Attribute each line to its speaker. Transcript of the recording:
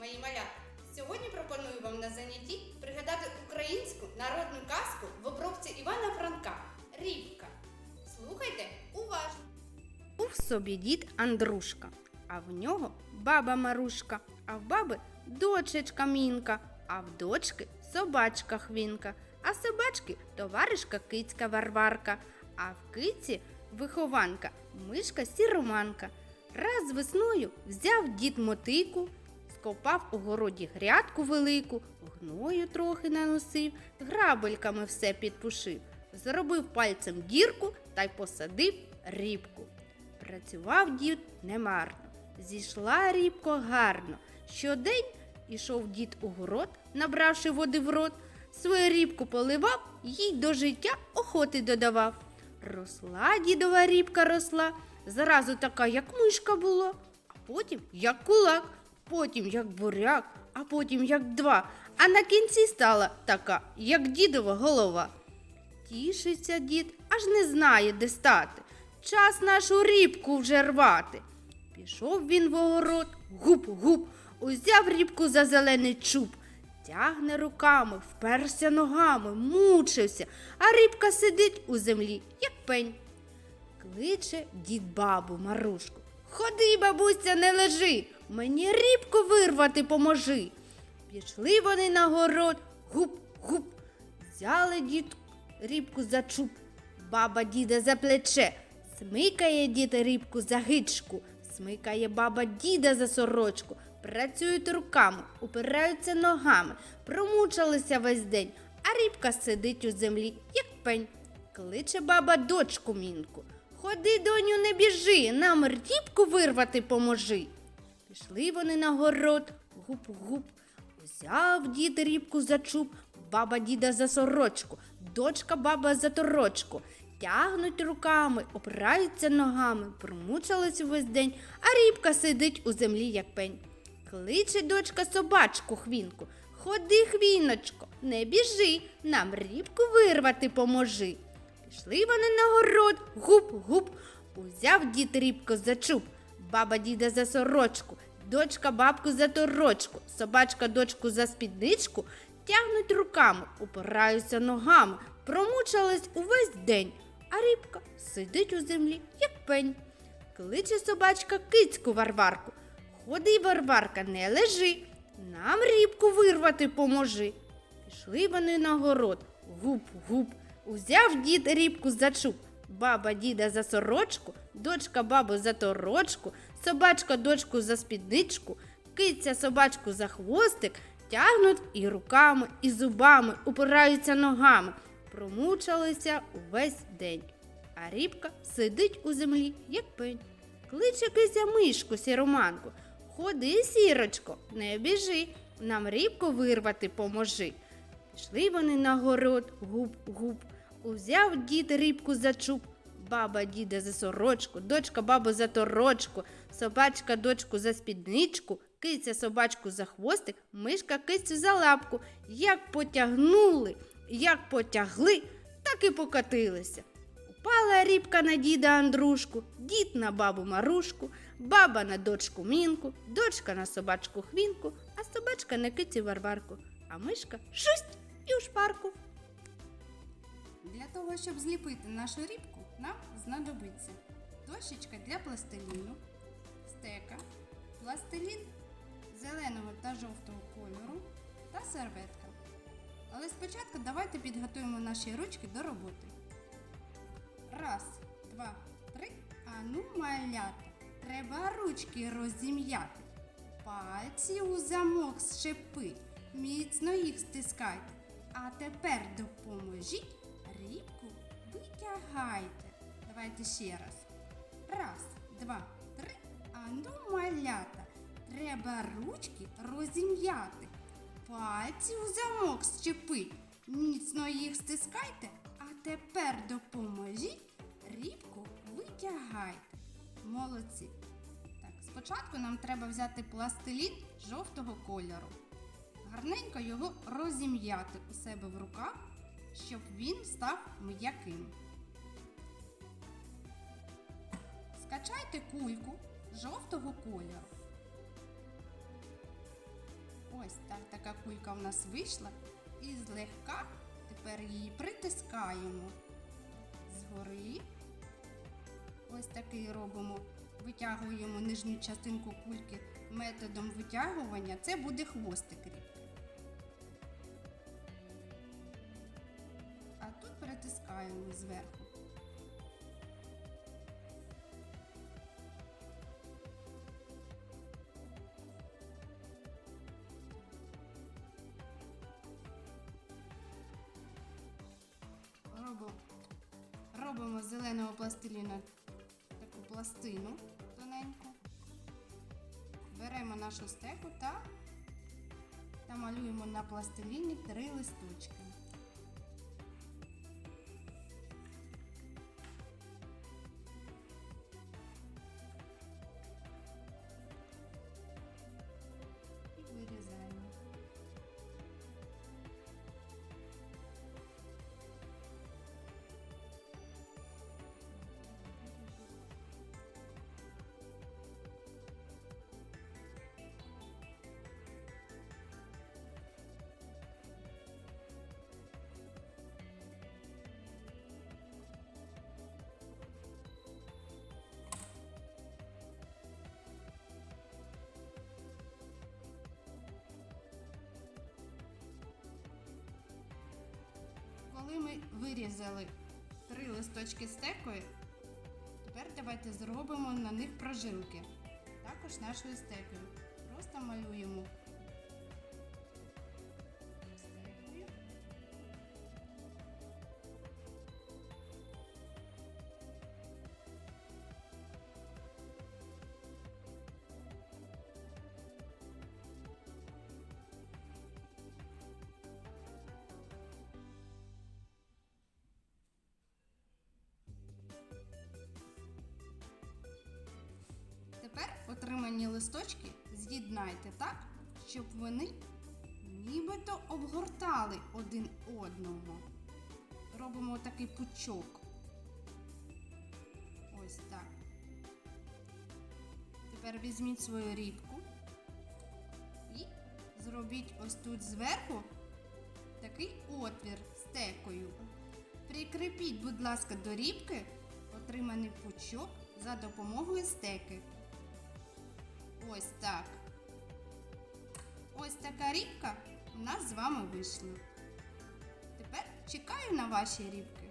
Speaker 1: мої малята! Сьогодні пропоную вам на занятті пригадати українську народну казку в обробці Івана Франка Рібка. Слухайте уважно. Був собі дід Андрушка, а в нього баба Марушка, а в баби дочечка Мінка, а в дочки собачка Хвінка, а собачки товаришка кицька Варварка, а в киці вихованка мишка сіроманка. Раз весною взяв дід мотику, скопав у городі грядку велику, гною трохи наносив, грабельками все підпушив, зробив пальцем дірку та й посадив рібку. Працював дід немарно, зійшла рібко гарно. Щодень ішов дід у город, набравши води в рот, свою рібку поливав, їй до життя охоти додавав. Росла дідова рібка росла, зразу така, як мишка була, а потім як кулак, потім як буряк, а потім як два, а на кінці стала така, як дідова голова. Тішиться дід, аж не знає, де стати. Час нашу рібку вже рвати. Пішов він в огород, гуп-гуп, узяв рібку за зелений чуб, тягне руками, вперся ногами, мучився, а рібка сидить у землі, як пень. Кличе дід бабу Марушку. Ходи, бабуся, не лежи, мені рібку вирвати поможи. Пішли вони на город, гуп-гуп, взяли дід рібку за чуб, баба діда за плече, смикає дід рібку за гичку, смикає баба діда за сорочку, працюють руками, упираються ногами, промучилися весь день, а рібка сидить у землі, як пень. Кличе баба дочку мінку. Ходи, доню, не біжи, нам рібку вирвати поможи. Пішли вони на город, гуп-гуп. Взяв дід рібку за чуб, баба діда за сорочку, дочка баба за торочку. Тягнуть руками, опираються ногами, промучились увесь день, а рібка сидить у землі, як пень. Кличе дочка собачку хвінку. Ходи, хвіночко, не біжи, нам рібку вирвати поможи. Пішли вони на город, гуп-гуп. Узяв дід рібку за чуб, баба діда за сорочку, дочка бабку за торочку, собачка дочку за спідничку, тягнуть руками, упираються ногами, промучились увесь день, а рібка сидить у землі, як пень. Кличе собачка кицьку Варварку. Ходи, Варварка, не лежи, нам рібку вирвати поможи. Пішли вони на город, гуп-гуп. Узяв дід рібку за чуб, баба діда за сорочку, дочка бабу за торочку, собачка дочку за спідничку, киця собачку за хвостик, тягнуть і руками, і зубами, упираються ногами, промучилися увесь день. А рібка сидить у землі, як пень. Кличе кися мишку сіроманку. Ходи, сірочко, не біжи, нам рібку вирвати поможи. Пішли вони на город, гуп-гуп. Узяв дід рибку за чуб, баба діда за сорочку, дочка бабу за торочку, собачка дочку за спідничку, киця собачку за хвостик, мишка кицю за лапку. Як потягнули, як потягли, так і покатилися. Упала рібка на діда Андрушку, дід на бабу Марушку, баба на дочку Мінку, дочка на собачку Хвінку, а собачка на кицю Варварку, а мишка шусть і у шпарку. Для того, щоб зліпити нашу рібку, нам знадобиться дощечка для пластиліну, стека, пластилін зеленого та жовтого кольору та серветка. Але спочатку давайте підготуємо наші ручки до роботи. Раз, два, три. А ну малята, треба ручки розім'яти. Пальці у замок щепи, міцно їх стискайте. А тепер допоможіть рібку витягайте. Давайте ще раз. Раз, два, три. А ну малята, треба ручки розім'яти. Пальці у замок щепить, міцно їх стискайте, а тепер допоможіть рібку витягайте. Молодці. Так, спочатку нам треба взяти пластилін жовтого кольору. Гарненько його розім'яти у себе в руках, щоб він став м'яким. Скачайте кульку жовтого кольору.
Speaker 2: Ось так така кулька в нас вийшла. І злегка тепер її притискаємо згори. Ось такий робимо. Витягуємо нижню частинку кульки методом витягування. Це буде хвостик рібки. А тут притискаємо зверху. Робимо з зеленого пластиліна таку пластину тоненьку. Беремо нашу стеку та малюємо на пластиліні три листочки. Коли ми вирізали три листочки стекою, тепер давайте зробимо на них прожилки. Також нашою стекою. Просто малюємо отримані листочки з'єднайте так, щоб вони нібито обгортали один одного. Робимо такий пучок. Ось так. Тепер візьміть свою рібку і зробіть ось тут зверху такий отвір стекою. Прикріпіть, будь ласка, до рібки отриманий пучок за допомогою стеки. Ось так. Ось така рібка у нас з вами вийшла. Тепер чекаю на ваші рібки.